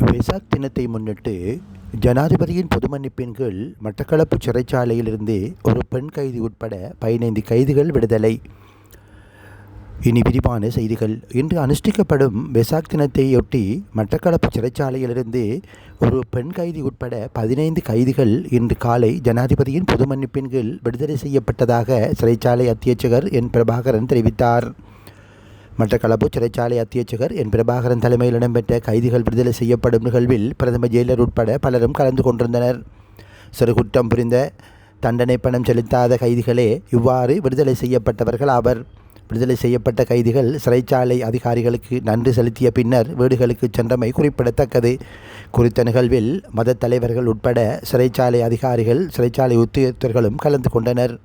வெசாக் தினத்தை முன்னிட்டு ஜனாதிபதியின் பொது மன்னிப்பின் கீழ் மட்டக்களப்பு சிறைச்சாலையிலிருந்து ஒரு பெண் கைதி உட்பட பதினைந்து கைதிகள் விடுதலை. இனி விரிவான செய்திகள். இன்று அனுஷ்டிக்கப்படும் வெசாக் தினத்தையொட்டி மட்டக்களப்பு சிறைச்சாலையிலிருந்து ஒரு பெண் கைதி உட்பட பதினைந்து கைதிகள் இன்று காலை ஜனாதிபதியின் பொது மன்னிப்பின் கீழ் விடுதலை செய்யப்பட்டதாக சிறைச்சாலை அத்தியட்சகர் என். பிரபாகரன் தெரிவித்தார். மட்டக்களப்பு சிறைச்சாலை அத்தியட்சகர் என். பிரபாகரன் தலைமையில் இடம்பெற்ற கைதிகள் விடுதலை செய்யப்படும் நிகழ்வில் பிரதம ஜெயிலர் உட்பட பலரும் கலந்து கொண்டிருந்தனர். சிறுகுற்றம் புரிந்த தண்டனை பணம் செலுத்தாத கைதிகளே இவ்வாறு விடுதலை செய்யப்பட்டவர்கள் ஆவர். விடுதலை செய்யப்பட்ட கைதிகள் சிறைச்சாலை அதிகாரிகளுக்கு நன்றி செலுத்திய பின்னர் வீடுகளுக்கு சென்றமை குறிப்பிடத்தக்கது. குறித்த நிகழ்வில் மத தலைவர்கள் உட்பட சிறைச்சாலை அதிகாரிகள் சிறைச்சாலை உத்தியோகத்தர்களும் கலந்து கொண்டனர்.